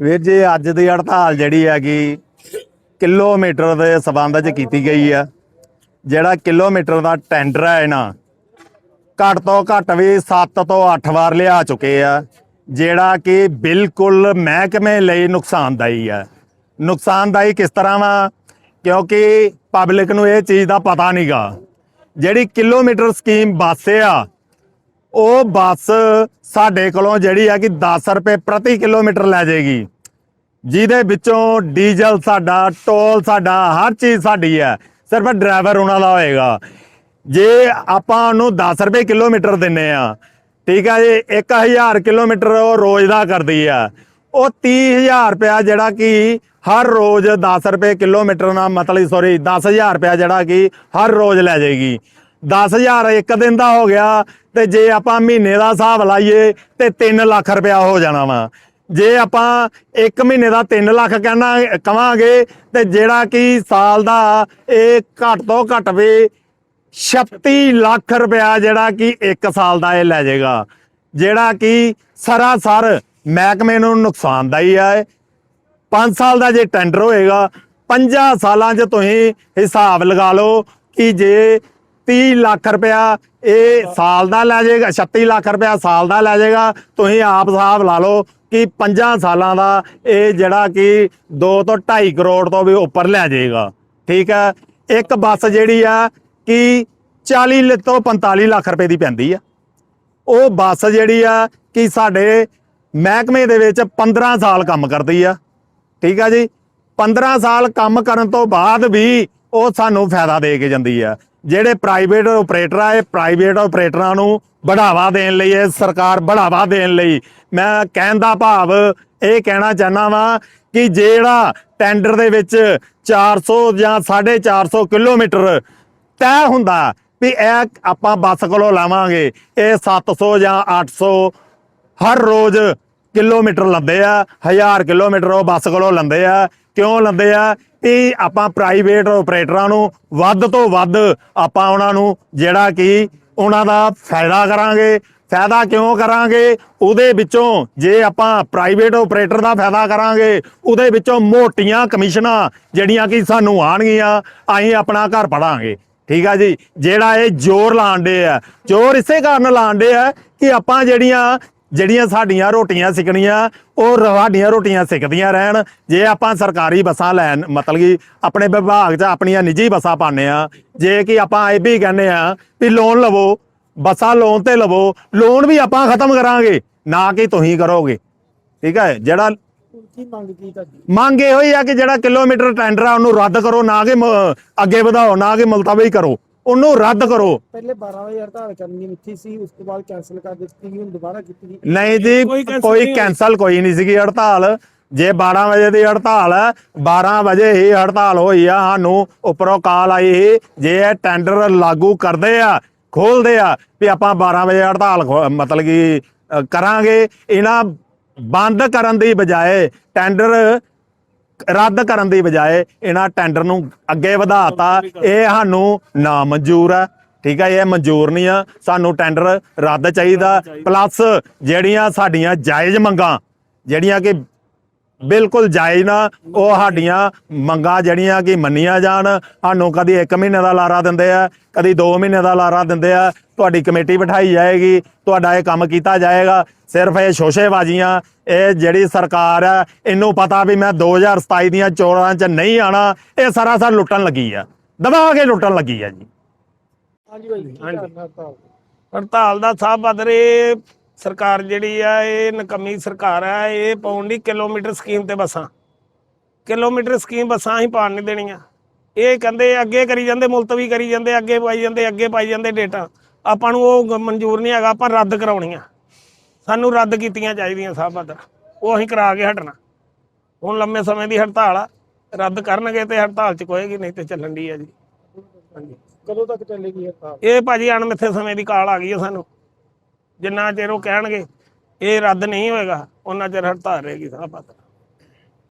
ਵੀਰ ਜੀ, ਅੱਜ ਦੀ ਹੜਤਾਲ ਜਿਹੜੀ ਹੈਗੀ ਕਿਲੋਮੀਟਰ ਦੇ ਸਬੰਧ 'ਚ ਕੀਤੀ ਗਈ ਆ। ਜਿਹੜਾ ਕਿਲੋਮੀਟਰ ਦਾ ਟੈਂਡਰ ਹੈ ਨਾ ਘੱਟ ਤੋਂ ਘੱਟ ਵੀ 7 ਤੋਂ 8 ਵਾਰ ਲਿਆ ਚੁੱਕੇ ਆ, ਜਿਹੜਾ ਕਿ ਬਿਲਕੁਲ ਮਹਿਕਮੇ ਲਈ ਨੁਕਸਾਨਦਾਈ ਆ। ਨੁਕਸਾਨਦਾਈ ਕਿਸ ਤਰ੍ਹਾਂ ਵਾ? ਕਿਉਂਕਿ ਪਬਲਿਕ ਨੂੰ ਇਹ ਚੀਜ਼ ਦਾ ਪਤਾ ਨਹੀਂਗਾ ਜਿਹੜੀ ਕਿਲੋਮੀਟਰ ਸਕੀਮ ਬੱਸ ਆ ਉਹ ਬੱਸ ਸਾਡੇ ਕੋਲੋਂ ਜਿਹੜੀ ਆ ਕਿ 10 ਰੁਪਏ ਪ੍ਰਤੀ ਕਿਲੋਮੀਟਰ ਲੈ ਜਾਏਗੀ। ਜਿਹਦੇ ਵਿੱਚੋਂ ਡੀਜ਼ਲ ਸਾਡਾ, ਟੋਲ ਸਾਡਾ, ਹਰ ਚੀਜ਼ ਸਾਡੀ ਹੈ ਸਿਰਫ ਡਰਾਈਵਰ ਉਹਨਾਂ ਦਾ ਹੋਏਗਾ। ਜੇ ਆਪਾਂ ਉਹਨੂੰ 10 ਰੁਪਏ ਕਿਲੋਮੀਟਰ ਦਿੰਨੇ ਆ, ਠੀਕ ਆ ਜੀ 1000 ਕਿਲੋਮੀਟਰ ਉਹ ਰੋਜ਼ ਦਾ ਕਰਦੀ ਆ। ਉਹ 30000 ਰੁਪਇਆ ਜਿਹੜਾ ਕਿ ਹਰ ਰੋਜ਼ 10 ਰੁਪਏ ਕਿਲੋਮੀਟਰ ਨਾਲ ਮਤਲਬ ਸੌਰੀ 10000 ਰੁਪਇਆ ਜਿਹੜਾ ਕਿ ਹਰ ਰੋਜ਼ ਲੈ ਜਾਏਗੀ। 10000 ਇੱਕ ਦਿਨ ਦਾ ਹੋ ਗਿਆ ਤੇ ਜੇ ਆਪਾਂ ਮਹੀਨੇ ਦਾ ਹਿਸਾਬ ਲਾਈਏ ਤੇ 3 ਲੱਖ ਰੁਪਇਆ ਹੋ ਜਾਣਾ ਵਾ। ਜੇ ਆਪਾਂ 1 ਮਹੀਨੇ ਦਾ 3 ਲੱਖ ਕਹਿਣਾ ਕਵਾਂਗੇ ਤੇ ਜਿਹੜਾ ਕਿ ਸਾਲ ਦਾ ਇਹ ਘੱਟ ਤੋਂ ਘੱਟ ਵੀ 36 ਲੱਖ ਰੁਪਇਆ ਜਿਹੜਾ ਕਿ 1 ਸਾਲ ਦਾ ਇਹ ਲੈ ਜਾਏਗਾ। ਜਿਹੜਾ ਕਿ ਸਰਾਸਰ ਮਹਿਕਮੇ ਨੂੰ ਨੁਕਸਾਨਦਾਈ ਹੈ 5 ਸਾਲ ਦਾ ਜੇ ਟੈਂਡਰ ਹੋਏਗਾ 50 ਸਾਲਾਂ 'ਚ ਤੁਸੀਂ ਹਿਸਾਬ ਲਗਾ ਲਓ ਕਿ ਜੇ 30 ਲੱਖ ਰੁਪਇਆ ਇਹ ਸਾਲ ਦਾ ਲੈ ਜਾਏਗਾ 36 ਲੱਖ ਰੁਪਇਆ ਸਾਲ ਦਾ ਲੈ ਜਾਏਗਾ। ਤੁਸੀਂ ਆਪ ਹਿਸਾਬ ਲਾ ਲਓ ਕਿ 5 ਸਾਲਾਂ ਦਾ ਇਹ ਜਿਹੜਾ ਕਿ 2 ਤੋਂ 2.5 ਕਰੋੜ ਤੋਂ ਵੀ ਉੱਪਰ ਲੈ ਜਾਏਗਾ। ਠੀਕ ਹੈ? ਇੱਕ ਬੱਸ ਜਿਹੜੀ ਆ ਕਿ 40 ਲ- ਤੋਂ 45 ਲੱਖ ਰੁਪਏ ਦੀ ਪੈਂਦੀ ਆ। ਉਹ ਬੱਸ ਜਿਹੜੀ ਆ ਕਿ ਸਾਡੇ ਮਹਿਕਮੇ ਦੇ ਵਿੱਚ 15 ਸਾਲ ਕੰਮ ਕਰਦੀ ਆ। ਠੀਕ ਆ ਜੀ? 15 ਸਾਲ ਕੰਮ ਕਰਨ ਤੋਂ ਬਾਅਦ ਵੀ ਉਹ ਸਾਨੂੰ ਫਾਇਦਾ ਦੇ ਕੇ ਜਾਂਦੀ ਆ। ਜਿਹੜੇ ਪ੍ਰਾਈਵੇਟ ਆਪਰੇਟਰ ਆ, ਇਹ ਪ੍ਰਾਈਵੇਟ ਆਪਰੇਟਰਾਂ ਨੂੰ ਬੜਾਵਾ ਦੇਣ ਲਈ, ਇਹ ਸਰਕਾਰ ਬੜਾਵਾ ਦੇਣ ਲਈ। ਮੈਂ ਕਹਿਣ ਦਾ ਭਾਵ ਇਹ ਕਹਿਣਾ ਚਾਹਨਾ ਵਾਂ ਕਿ ਜਿਹੜਾ ਟੈਂਡਰ ਦੇ ਵਿੱਚ 400 ਜਾਂ 450 ਕਿਲੋਮੀਟਰ ਤੈਅ ਹੁੰਦਾ ਵੀ ਇਹ ਆਪਾਂ ਬੱਸ ਕੋਲੋਂ ਲਾਵਾਂਗੇ, ਇਹ 700 ਜਾਂ 800 ਹਰ ਰੋਜ਼ ਕਿਲੋਮੀਟਰ ਲੰਦੇ ਆ 1000 ਕਿਲੋਮੀਟਰ ਉਹ ਬੱਸ ਕੋਲੋਂ ਲੰਦੇ ਆ। ਕਿਉਂ ਲੰਦੇ ਆ? ਵੀ ਆਪਾਂ ਪ੍ਰਾਈਵੇਟ ਆਪਰੇਟਰਾਂ ਨੂੰ ਵੱਧ ਤੋਂ ਵੱਧ ਆਪਾਂ ਉਹਨਾਂ ਨੂੰ ਜਿਹੜਾ ਕਿ ਉਹਨਾਂ ਦਾ ਫਾਇਦਾ ਕਰਾਂਗੇ। ਫਾਇਦਾ ਕਿਉਂ ਕਰਾਂਗੇ? ਉਹਦੇ ਵਿੱਚੋਂ ਜੇ ਆਪਾਂ ਪ੍ਰਾਈਵੇਟ ਆਪਰੇਟਰ ਦਾ ਫਾਇਦਾ ਕਰਾਂਗੇ, ਉਹਦੇ ਵਿੱਚੋਂ ਮੋਟੀਆਂ ਕਮਿਸ਼ਨਾਂ ਜਿਹੜੀਆਂ ਕਿ ਸਾਨੂੰ ਆਣਗੀਆਂ ਅਸੀਂ ਆਪਣਾ ਘਰ ਪੜਾਂਗੇ। ਠੀਕ ਆ ਜੀ? ਜਿਹੜਾ ਇਹ ਜ਼ੋਰ ਲਾਉਂਦੇ ਆ। ਜ਼ੋਰ ਇਸੇ ਕਾਰਨ ਲਾਉਂਦੇ ਆ ਕਿ ਆਪਾਂ ਜਿਹੜੀਆਂ ਜਿਹੜੀਆਂ ਸਾਡੀਆਂ ਰੋਟੀਆਂ ਸਿਕਣੀਆਂ ਉਹ ਸਾਡੀਆਂ ਰੋਟੀਆਂ ਸਿੱਕਦੀਆਂ ਰਹਿਣ। ਜੇ ਆਪਾਂ ਸਰਕਾਰੀ ਬੱਸਾਂ ਲੈਣ, ਮਤਲਬ ਕਿ ਆਪਣੇ ਵਿਭਾਗ 'ਚ ਆਪਣੀਆਂ ਨਿੱਜੀ ਬੱਸਾਂ ਪਾਉਂਦੇ ਆ ਜੇ ਕਿ ਆਪਾਂ ਇਹ ਵੀ ਕਹਿੰਦੇ ਆ ਵੀ ਲੋਨ ਲਵੋ, ਬੱਸਾਂ ਲੋਨ ਤੇ ਲਵੋ ਲੋਨ ਵੀ ਆਪਾਂ ਖਤਮ ਕਰਾਂਗੇ, ਨਾ ਕਿ ਤੁਸੀਂ ਕਰੋਗੇ। ਠੀਕ ਹੈ, ਜਿਹੜਾ ਕੀ ਮੰਗ ਕੀ ਤੁਹਾਡੀ ਮੰਗ ਇਹੋ ਹੀ ਆ ਕਿ ਜਿਹੜਾ ਕਿਲੋਮੀਟਰ ਟੈਂਡਰ ਆ, ਉਹਨੂੰ ਰੱਦ ਕਰੋ, ਨਾ ਕਿ ਅੱਗੇ ਵਧਾਓ, ਨਾ ਕਿ ਮੁਲਤਵੀ ਕਰੋ। ਉਹਨੂੰ ਰੱਦ ਕਰੋ। ਪਹਿਲੇ 12 ਵਜੇ ਹੜਤਾਲ ਕਰਨੀ ਮਿੱਥੀ ਸੀ ਉਸ ਤੋਂ ਬਾਅਦ ਕੈਨਸਲ ਕਰ ਦਿੱਤੀ ਗਈ ਹੁਣ ਦੁਬਾਰਾ ਕੀਤੀ ਗਈ ਨਹੀਂ ਜੀ ਕੋਈ। ਕੈਨਸਲ ਕੋਈ ਨਹੀਂ ਸੀਗੀ ਹੜਤਾਲ। ਜੇ 12 ਵਜੇ ਦੀ ਹੜਤਾਲ ਹੈ 12 ਵਜੇ ਹੀ ਹੜਤਾਲ ਹੋਈ ਆ ਸਾਨੂੰ ਉੱਪਰੋਂ ਕਾਲ ਆਈ ਸੀ ਜੇ ਇਹ ਟੈਂਡਰ ਲਾਗੂ ਕਰਦੇ ਆ ਖੋਲਦੇ ਆ ਵੀ ਆਪਾਂ 12 ਵਜੇ ਹੜਤਾਲ ਮਤਲਬ ਕਿ ਕਰਾਂਗੇ ਇਹਨਾਂ ਬੰਦ ਕਰਨ ਦੀ ਬਜਾਏ ਟੈਂਡਰ ਰੱਦ ਕਰਨ ਦੀ ਬਜਾਏ ਇਹਨਾਂ ਟੈਂਡਰ ਨੂੰ ਅੱਗੇ ਵਧਾਤਾ। ਇਹ ਸਾਨੂੰ ਨਾ ਮਨਜ਼ੂਰ ਹੈ। ਠੀਕ ਹੈ ਇਹ ਮਨਜ਼ੂਰ ਨਹੀਂ ਆ। ਸਾਨੂੰ ਟੈਂਡਰ ਰੱਦ ਚਾਹੀਦਾ। ਪਲੱਸ ਜਿਹੜੀਆਂ ਸਾਡੀਆਂ ਜਾਇਜ਼ ਮੰਗਾਂ ਜਿਹੜੀਆਂ ਕਿ ਬਿਲਕੁਲ ਜਾਇਜ਼ ਨਾ ਉਹ ਸਾਡੀਆਂ ਮੰਗਾਂ ਜਿਹੜੀਆਂ ਕਿ ਮੰਨੀਆਂ ਜਾਣ ਸਾਨੂੰ ਕਦੀ 1 ਮਹੀਨੇ ਦਾ ਲਾਰਾ ਦਿੰਦੇ ਆ ਕਦੀ 2 ਮਹੀਨੇ ਦਾ ਲਾਰਾ ਦਿੰਦੇ ਆ ਤੁਹਾਡੀ ਕਮੇਟੀ ਬਿਠਾਈ ਜਾਏਗੀ ਤੁਹਾਡਾ ਇਹ ਕੰਮ ਕੀਤਾ ਜਾਏਗਾ। ਸਿਰਫ ਇਹ ਸ਼ੋਸ਼ੇਬਾਜ਼ੀਆਂ ਇਹ ਜਿਹੜੀ ਸਰਕਾਰ ਹੈ ਇਹਨੂੰ ਪਤਾ ਵੀ ਮੈਂ 2027 ਦੀਆਂ ਚੋਣਾਂ 'ਚ ਨਹੀਂ ਆਣਾ ਇਹ ਸਰਾਸਰ ਲੁੱਟਣ ਲੱਗੀ ਆ। ਦਬਾ ਕੇ ਲੁੱਟਣ ਲੱਗੀ ਆ ਜੀ। ਹਾਂਜੀ ਭਾਈ ਹੜਤਾਲ ਦਾ ਸਾਹ ਬਦਰੇ ਸਰਕਾਰ ਜਿਹੜੀ ਆ ਇਹ ਨਕਮੀ ਸਰਕਾਰ ਆ ਇਹ ਪਾਉਣ ਦੀ ਕਿਲੋਮੀਟਰ ਸਕੀਮ ਤੇ ਬੱਸਾਂ। ਕਿਲੋਮੀਟਰ ਸਕੀਮ ਬੱਸਾਂ ਹੀ ਪਾਣ ਨਹੀਂ ਦੇਣੀਆਂ। ਇਹ ਕਹਿੰਦੇ ਅੱਗੇ ਕਰੀ ਜਾਂਦੇ ਮੁਲਤਵੀ ਕਰੀ ਜਾਂਦੇ ਅੱਗੇ ਪਾਈ ਜਾਂਦੇ ਅੱਗੇ ਪਾਈ ਜਾਂਦੇ ਡੇਟਾ। ਆਪਾਂ ਨੂੰ ਉਹ ਮਨਜ਼ੂਰ ਨਹੀਂ ਹੈਗਾ ਆਪਾਂ ਰੱਦ ਕਰਾਉਣੀਆਂ। ਸਾਨੂੰ ਰੱਦ ਕੀਤੀਆਂ ਚਾਹੀਦੀਆਂ ਸਾਹ ਬਦਰ ਉਹ ਅਸੀਂ ਕਰਾ ਕੇ ਹਟਣਾ। ਹੁਣ ਲੰਮੇ ਸਮੇਂ ਦੀ ਹੜਤਾਲ ਆ। ਰੱਦ ਕਰਨਗੇ ਤੇ ਹੜਤਾਲ ਚ ਕੋਏਗੀ ਨਹੀਂ ਤੇ ਚੱਲਣ ਦੀ ਆ ਜੀ। ਹਾਂਜੀ। ਕਦੋਂ ਤੱਕ ਚੱਲੇਗੀ ਹੜਤਾਲ? ਇਹ ਭਾਜੀ ਅਣਮਿੱਥੇ ਸਮੇਂ ਦੀ ਕਾਲ ਆ ਗਈ ਹੈ ਸਾਨੂੰ। ਜਿੰਨਾ ਚਿਰ ਉਹ ਕਹਿਣਗੇ ਇਹ ਰੱਦ ਨਹੀਂ ਹੋਏਗਾ ਉਹਨਾਂ ਚਿਰ ਹੜਤਾਲ ਰਹੇਗੀ ਸਾਹ ਪਾਤ